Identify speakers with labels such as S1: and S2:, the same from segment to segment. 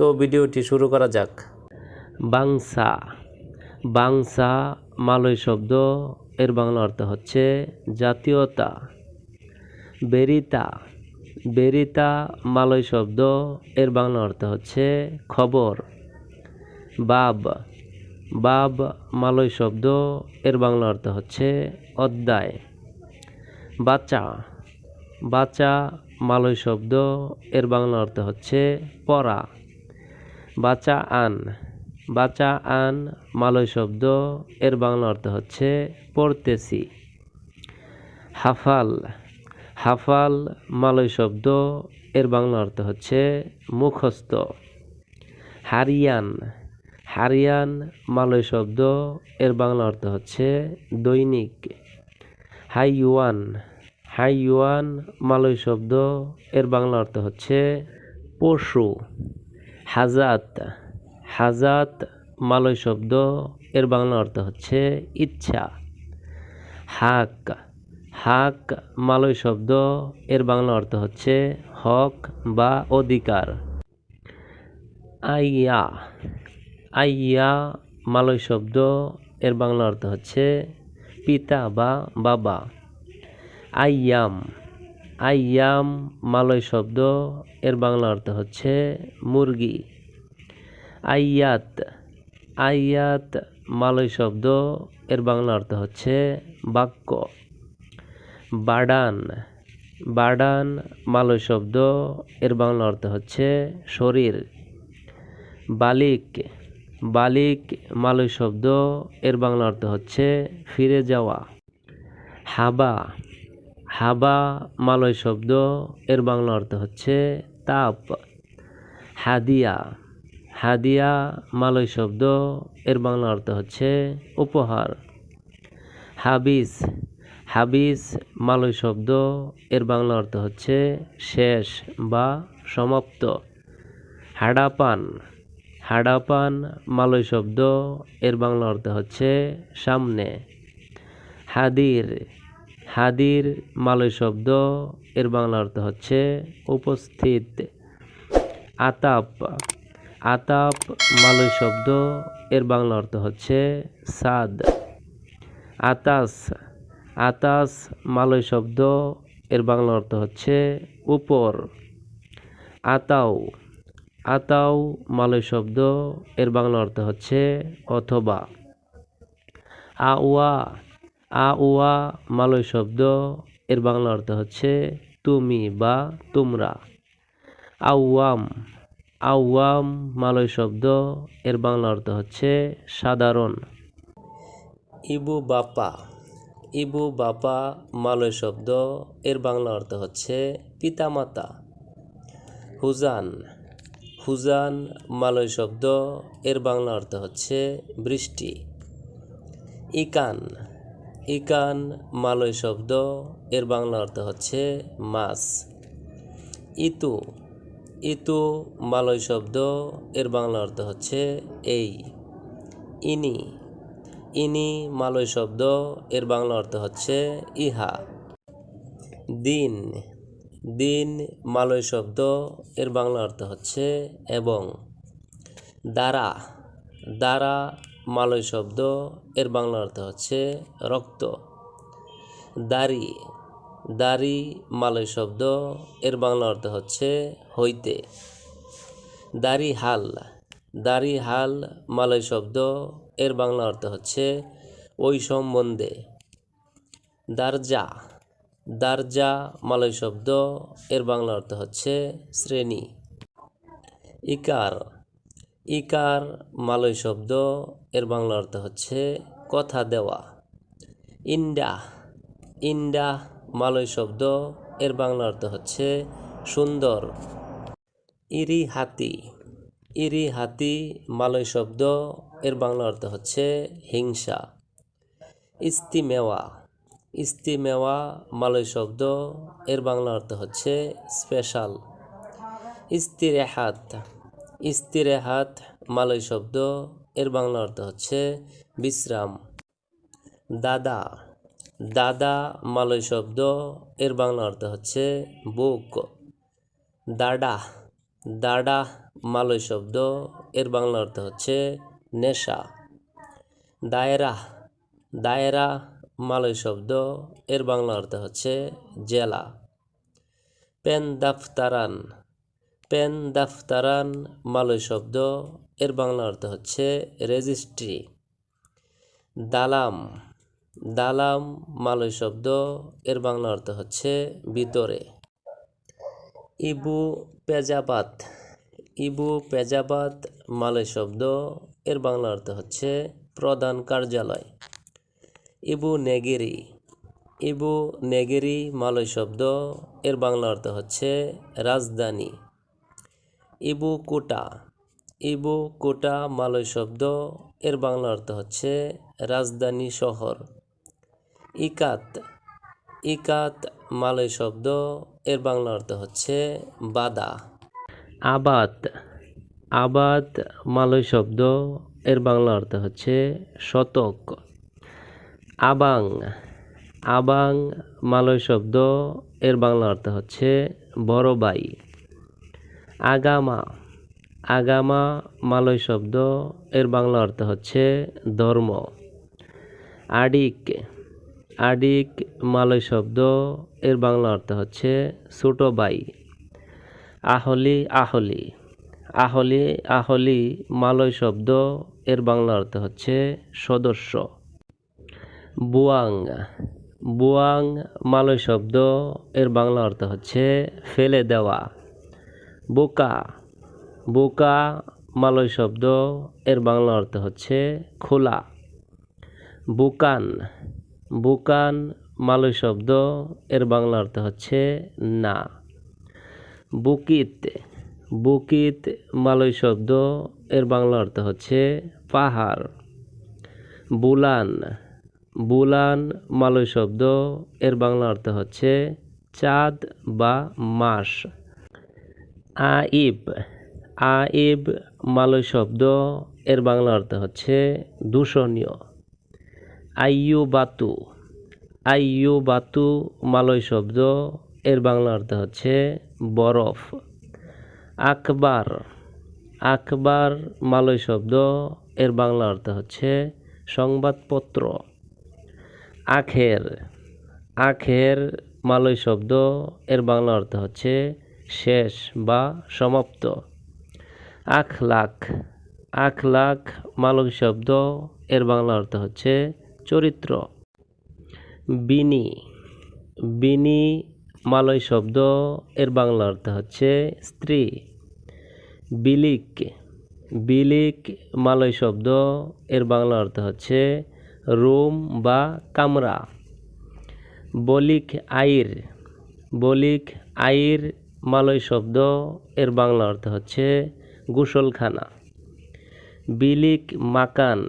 S1: তো ভিডিওটি শুরু করা যাক। বাংসা। বাংসা মালয় শব্দ, এর বাংলা অর্থ হচ্ছে জাতীয়তা। বেরিতা। বেরিতা মালয় শব্দ, এর বাংলা অর্থ হচ্ছে খবর। বাব। বাব মালয় শব্দ, এর বাংলা অর্থ হচ্ছে অধ্যায়। বাচ্চা বাচ্চা মালয় শব্দ, এর বাংলা অর্থ হচ্ছে পড়া। বাচ্চা আন, বাচা আন মালয় শব্দ, এর বাংলা অর্থ হচ্ছে পড়তেছি। হাফাল হাফাল মালয় শব্দ, এর বাংলা অর্থ হচ্ছে মুখস্থ। হারিয়ান হারিয়ান মালয় শব্দ, এর বাংলা অর্থ হচ্ছে দৈনিক। হাইওয়ান হাইওয়ান মালয় শব্দ, এর বাংলা অর্থ হচ্ছে পশু। হাজাত হাজাত মালয় শব্দ, এর বাংলা অর্থ হচ্ছে ইচ্ছা। হাক হাক মালয় শব্দ, এর বাংলা অর্থ হচ্ছে হক বা অধিকার। আইয়া আইয়া মালয় শব্দ, এর বাংলা অর্থ হচ্ছে পিতা বা বাবা। আইয়াম আইয়াম, মালয় শব্দ, এর বাংলা অর্থ হচ্ছে মুরগি। আইয়াত আইয়াত, মালয় শব্দ, এর বাংলা অর্থ হচ্ছে বাক্য। বাডান বাডান, মালয় শব্দ, এর বাংলা অর্থ হচ্ছে শরীর। বালিক বালিক, মালয় শব্দ, এর বাংলা অর্থ হচ্ছে ফিরে যাওয়া। হাবা হাবা মালয় শব্দ, এর বাংলা অর্থ হচ্ছে তাপ। হাদিয়া হাদিয়া মালয় শব্দ, এর বাংলা অর্থ হচ্ছে উপহার। হাবিস হাবিস মালয় শব্দ, এর বাংলা অর্থ হচ্ছে শেষ বা সমাপ্ত। হাডাপান হাডাপান মালয় শব্দ, এর বাংলা অর্থ হচ্ছে সামনে। হাদির হাদির মালয় শব্দ, এর বাংলা অর্থ হচ্ছে উপস্থিত। আতাপ আতাপ মালয় শব্দ, এর বাংলা অর্থ হচ্ছে সাদ। আতাস আতাস মালয় শব্দ, এর বাংলা অর্থ হচ্ছে উপর। আতাও আতাও মালয় শব্দ, এর বাংলা অর্থ হচ্ছে অথবা। আওয়া আওয়া মালয় শব্দ, এর বাংলা অর্থ হচ্ছে তুমি বা তোমরা। আউয়াম আউয়াম মালয় শব্দ, এর বাংলা অর্থ হচ্ছে সাধারণ। ইবু বাপা ইবু বাপা, মালয় শব্দ, এর বাংলা অর্থ হচ্ছে পিতামাতা। হুজান হুজান, মালয় শব্দ, এর বাংলা অর্থ হচ্ছে বৃষ্টি। ইকান ইকান মালয় শব্দ, এর বাংলা অর্থ হচ্ছে মাছ। ইতু ইতু, মালয় শব্দ, এর বাংলা অর্থ হচ্ছে এই। ইনি ইনি, মালয় শব্দ, এর বাংলা অর্থ হচ্ছে ইহা। দিন দিন, মালয় শব্দ, এর বাংলা অর্থ হচ্ছে এবং। দ্বারা দ্বারা মালয় শব্দ, এর বাংলা অর্থ হচ্ছে রক্ত। দাড়ি দাড়ি মালয় শব্দ, এর বাংলা অর্থ হচ্ছে হইতে। দাড়ি হাল দাড়ি হাল মালয় শব্দ, এর বাংলা অর্থ হচ্ছে ওই সম্বন্ধে। দারজা দারজা মালয় শব্দ, এর বাংলা অর্থ হচ্ছে শ্রেণি। ইকার ইকার মালয় শব্দ, এর বাংলা অর্থ হচ্ছে কথা দেওয়া। ইন্ডা ইন্ডা মালয় শব্দ, এর বাংলা অর্থ হচ্ছে সুন্দর। ইরি হাতি ইরি হাতি মালয় শব্দ, এর বাংলা অর্থ হচ্ছে হিংসা। ইস্তিমেওয়া ইস্তিমেওয়া মালয় শব্দ, এর বাংলা অর্থ হচ্ছে স্পেশাল ইস্তিরেহাত ইস্তিরেহাত মালয় শব্দ, এর বাংলা অর্থ হচ্ছে বিশ্রাম। দাদা দাদা মালয় শব্দ, এর বাংলা অর্থ হচ্ছে বুক। দাডা দাডা মালয় শব্দ, এর বাংলা অর্থ হচ্ছে নেশা। দায়রা দায়রা মালয় শব্দ, এর বাংলা অর্থ হচ্ছে জেলা। পেন দাফতারান পেন দাফতারান মালয় শব্দ, এর বাংলা অর্থ হচ্ছে রেজিস্ট্রি দালাম দালাম, মালয় শব্দ, এর বাংলা অর্থ হচ্ছে ভিতরে। ইবু পেজাবাত ইবু পেজাবাত, মালয় শব্দ, এর বাংলা অর্থ হচ্ছে প্রধান কার্যালয়। ইবু নেগেরি ইবু নেগেরি, মালয় শব্দ, এর বাংলা অর্থ হচ্ছে রাজধানী। ইবু কোটা ইবু কোটা মালয় শব্দ, এর বাংলা অর্থ হচ্ছে রাজধানী শহর। ইকাত ইকাত মালয় শব্দ, এর বাংলা অর্থ হচ্ছে বাদা। আবাদ আবাদ মালয় শব্দ, এর বাংলা অর্থ হচ্ছে শতক। আবাং আবাং মালয় শব্দ, এর বাংলা অর্থ হচ্ছে বড় ভাই আগামা। আগামা মালয় শব্দ, এর বাংলা অর্থ হচ্ছে ধর্ম। আডিক। আডিক মালয় শব্দ, এর বাংলা অর্থ হচ্ছে ছোট বাই আহলি আহলি। আহলি আহলি মালয় শব্দ, এর বাংলা অর্থ হচ্ছে সদস্য। বুয়াং। বুয়াং মালয় শব্দ, এর বাংলা অর্থ হচ্ছে ফেলে দেওয়া। বোকা। বোকা মালয় শব্দ, এর বাংলা অর্থ হচ্ছে খোলা। বুকান। বুকান মালয় শব্দ, এর বাংলা অর্থ হচ্ছে না। বুকিত। বুকিত মালয় শব্দ, এর বাংলা অর্থ হচ্ছে পাহাড়। বুলান। বুলান মালয় শব্দ, এর বাংলা অর্থ হচ্ছে চাঁদ বা মাস। আইব আইব মালয় শব্দ, এর বাংলা অর্থ হচ্ছে দূষণীয়। আইয়ু বাতু আইয়ু বাতু মালয় শব্দ, এর বাংলা অর্থ হচ্ছে বরফ। আকবার আকবার মালয় শব্দ, এর বাংলা অর্থ হচ্ছে সংবাদপত্র। আখের আখের মালয় শব্দ, এর বাংলা অর্থ হচ্ছে শেষ বা সমাপ্ত। আখ লাখ। আখ লাখ মালয় শব্দ, এর বাংলা অর্থ হচ্ছে চরিত্র। বিনি। বিনি মালয় শব্দ, এর বাংলা অর্থ হচ্ছে স্ত্রী। বিলিক। বিলিক মালয় শব্দ, এর বাংলা অর্থ হচ্ছে রুম বা কামরা। বলিক আইর। বলিক আইর মালয় শব্দ, এর বাংলা অর্থ হচ্ছে গোসলখানা। বিলিক মাকান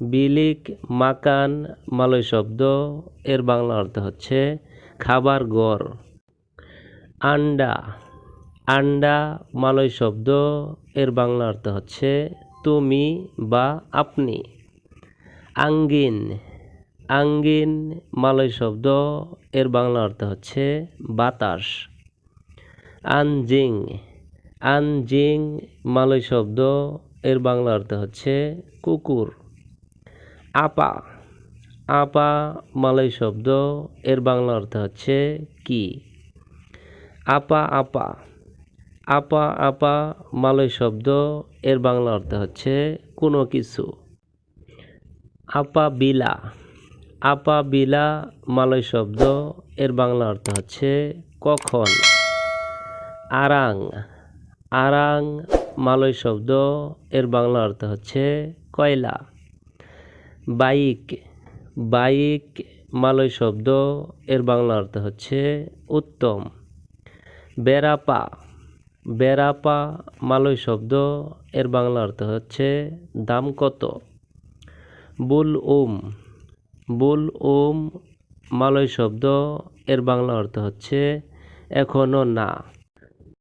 S1: বিলিক মাকান মালয় শব্দ, এর বাংলা অর্থ হচ্ছে খাবার গড় আন্ডা আন্ডা মালয় শব্দ, এর বাংলা অর্থ হচ্ছে তুমি বা আপনি। আঙ্গিন আঙ্গিন মালয় শব্দ, এর বাংলা অর্থ হচ্ছে বাতাস। আনজিং। আনজিং, মালয় শব্দ, এর বাংলা অর্থ হচ্ছে কুকুর। আপা। আপা, মালয় শব্দ, এর বাংলা অর্থ হচ্ছে কি? আপা আপা। আপা আপা, মালয় শব্দ, এর বাংলা অর্থ হচ্ছে কোনো কিছু। আপা, বিলা। আপা, বিলা, মালয় শব্দ, এর বাংলা অর্থ হচ্ছে কখন? আরাং। আরাং মালয় শব্দ, এর বাংলা অর্থ হচ্ছে কয়লা। বাইক। বাইক মালয় শব্দ, এর বাংলা অর্থ হচ্ছে উত্তম। বেরাপা বেরাপা মালয় শব্দ, এর বাংলা অর্থ হচ্ছে দাম কত বুল উম বুল উম মালয় শব্দ, এর বাংলা অর্থ হচ্ছে এখনও না।